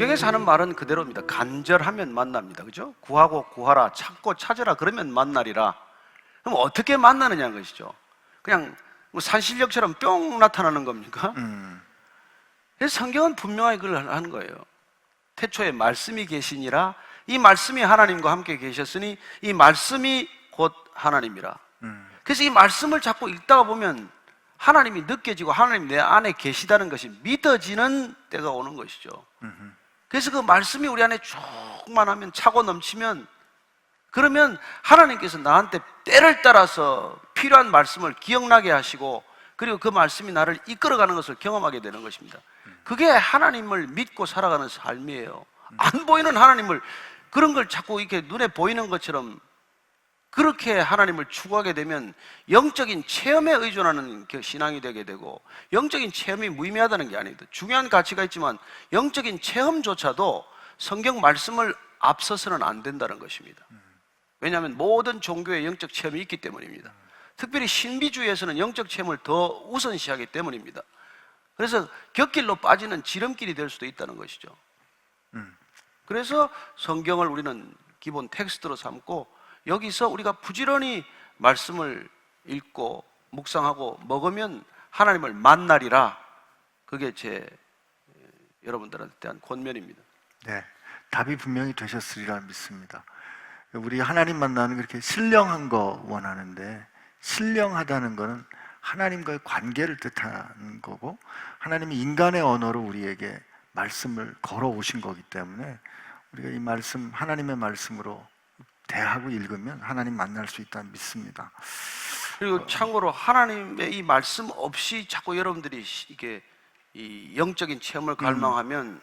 성경에서 하는 말은 그대로입니다. 간절하면 만납니다. 그죠? 구하고 구하라, 찾고 찾으라 그러면 만나리라. 그럼 어떻게 만나느냐는 것이죠. 그냥 뭐 산신령처럼 뿅 나타나는 겁니까? 음. 성경은 분명하게 그걸 하는 거예요. 태초에 말씀이 계시니라 이 말씀이 하나님과 함께 계셨으니 이 말씀이 곧 하나님이라. 음. 그래서 이 말씀을 자꾸 읽다가 보면 하나님이 느껴지고 하나님 내 안에 계시다는 것이 믿어지는 때가 오는 것이죠. 음흠. 그래서 그 말씀이 우리 안에 쭉만 하면 차고 넘치면 그러면 하나님께서 나한테 때를 따라서 필요한 말씀을 기억나게 하시고 그리고 그 말씀이 나를 이끌어가는 것을 경험하게 되는 것입니다. 그게 하나님을 믿고 살아가는 삶이에요. 안 보이는 하나님을 그런 걸 자꾸 이렇게 눈에 보이는 것처럼 그렇게 하나님을 추구하게 되면 영적인 체험에 의존하는 그 신앙이 되게 되고 영적인 체험이 무의미하다는 게 아닙니다. 중요한 가치가 있지만 영적인 체험조차도 성경 말씀을 앞서서는 안 된다는 것입니다. 왜냐하면 모든 종교에 영적 체험이 있기 때문입니다. 특별히 신비주의에서는 영적 체험을 더 우선시하기 때문입니다. 그래서 곁길로 빠지는 지름길이 될 수도 있다는 것이죠. 음. 그래서 성경을 우리는 기본 텍스트로 삼고 여기서 우리가 부지런히 말씀을 읽고 묵상하고 먹으면 하나님을 만나리라. 그게 제 에, 여러분들한테 대한 권면입니다. 네, 답이 분명히 되셨으리라 믿습니다. 우리 하나님 만나는 그렇게 신령한 거 원하는데 신령하다는 것은 하나님과의 관계를 뜻하는 거고 하나님이 인간의 언어로 우리에게 말씀을 걸어 오신 거기 때문에 우리가 이 말씀 하나님의 말씀으로 대하고 읽으면 하나님 만날 수 있다 믿습니다. 그리고 참고로 하나님의 이 말씀 없이 자꾸 여러분들이 시- 이게 이 영적인 체험을 갈망하면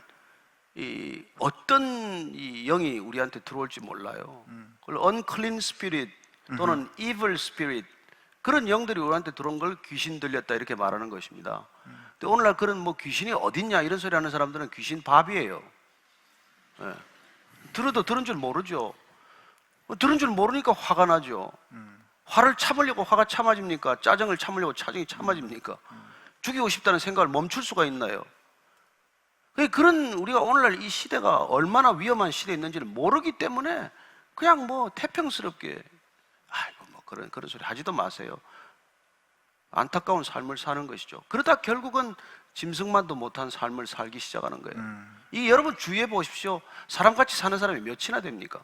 이 어떤 이 영이 우리한테 들어올지 몰라요. 그걸 unclean spirit 또는 evil spirit 그런 영들이 우리한테 들어온 걸 귀신 들렸다 이렇게 말하는 것입니다. 근데 오늘날 그런 뭐 귀신이 어딨냐 이런 소리 하는 사람들은 귀신 밥이에요. 예. 들어도 들은 줄 모르죠. 뭐 들은 줄 모르니까 화가 나죠. 화를 참으려고 화가 참아집니까? 짜증을 참으려고 짜증이 참아집니까? 죽이고 싶다는 생각을 멈출 수가 있나요? 그- 그런 우리가 오늘날 이 시대가 얼마나 위험한 시대에 있는지를 모르기 때문에 그냥 뭐 태평스럽게 아이고 뭐 그런 그런 소리 하지도 마세요. 안타까운 삶을 사는 것이죠. 그러다 결국은 짐승만도 못한 삶을 살기 시작하는 거예요. 음. 이 여러분 주위에 보십시오. 사람같이 사는 사람이 몇이나 됩니까?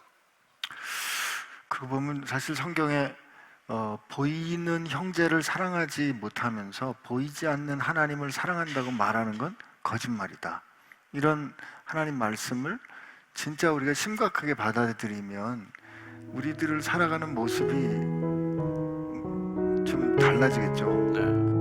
그 보면 사실 성경에 어, 보이는 형제를 사랑하지 못하면서 보이지 않는 하나님을 사랑한다고 말하는 건 거짓말이다. 이런 하나님 말씀을 진짜 우리가 심각하게 받아들이면 우리들을 살아가는 모습이 좀 달라지겠죠. 네.